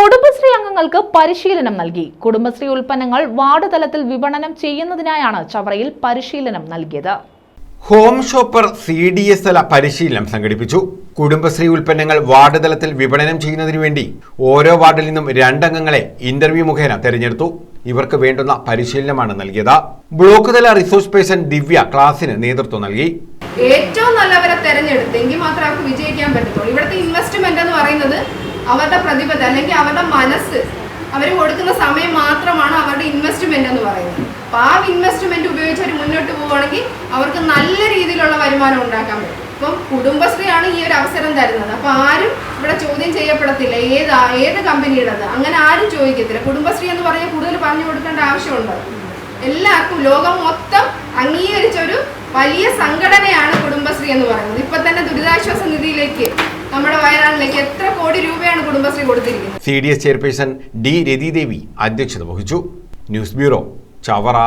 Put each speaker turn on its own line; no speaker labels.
കുടുംബശ്രീ അംഗങ്ങൾക്ക് പരിശീലനം നൽകി. കുടുംബശ്രീ ഉൽപ്പന്നങ്ങൾ വാർഡ് തലത്തിൽ വിപണനം ചെയ്യുന്നതിനായാണ് ചവറയിൽ പരിശീലനം നൽകിയത്.
Home shopper C D S തല പരിശീലനം സംഘടിപ്പിച്ചു. കുടുംബശ്രീ ഉൽപ്പന്നങ്ങൾ വാർഡ് തലത്തിൽ വിപണനം ചെയ്യുന്നതിനു വേണ്ടി ഓരോ വാർഡിൽ നിന്നും രണ്ടംഗങ്ങളെ ഇന്റർവ്യൂ മുഖേന തെരഞ്ഞെടുത്തു. ഇവർക്ക് വേണ്ടുന്ന പരിശീലനമാണ് നൽകിയത്. ബ്ലോക്ക് തല റിസോഴ്സ് പേഴ്സൺ ദിവ്യ ക്ലാസിന് നേതൃത്വം നൽകി.
ഏറ്റവും നല്ലവരെ തെരഞ്ഞെടുത്തെങ്കിൽ മാത്രമേ അവർക്ക് വിജയിക്കാൻ പറ്റത്തുള്ളൂ. ഇവിടുത്തെ ഇൻവെസ്റ്റ്മെന്റ് എന്ന് പറയുന്നത് അവരുടെ പ്രതിബദ്ധ അല്ലെങ്കിൽ അവരുടെ മനസ്സ് അവർ കൊടുക്കുന്ന സമയം മാത്രമാണ് അവരുടെ ഇൻവെസ്റ്റ്മെന്റ് എന്ന് പറയുന്നത്. അപ്പൊ ആ ഇൻവെസ്റ്റ്മെന്റ് ഉപയോഗിച്ച് അവർ മുന്നോട്ട് പോവുകയാണെങ്കിൽ അവർക്ക് നല്ല രീതിയിലുള്ള വരുമാനം ഉണ്ടാക്കാൻ പറ്റും. ഇപ്പം കുടുംബശ്രീയാണ് ഈ ഒരു അവസരം തരുന്നത്. അപ്പൊ ആരും ഇവിടെ ചോദ്യം ചെയ്യപ്പെടത്തില്ല. ഏത് ഏത് കമ്പനിയുടേത്? അങ്ങനെ ആരും ചോദിക്കത്തില്ല. കുടുംബശ്രീ എന്ന് പറഞ്ഞാൽ കൂടുതൽ പറഞ്ഞു കൊടുക്കേണ്ട ആവശ്യമുണ്ട്? എല്ലാവർക്കും ലോകം മൊത്തം അംഗീകരിച്ച ഒരു വലിയ സംഘടനയാണ് കുടുംബശ്രീ എന്ന് പറയുന്നത്. ഇപ്പൊ തന്നെ ദുരിതാശ്വാസ നിധിയിലേക്ക് നമ്മുടെ വയനാട്ടിലേക്ക് എത്ര കോടി രൂപയാണ് കുടുംബശ്രീ കൊടുത്തിരിക്കുന്നത്?
C D S chairperson D Rathidevi അധ്യക്ഷത വഹിച്ചു. News bureau Chavara.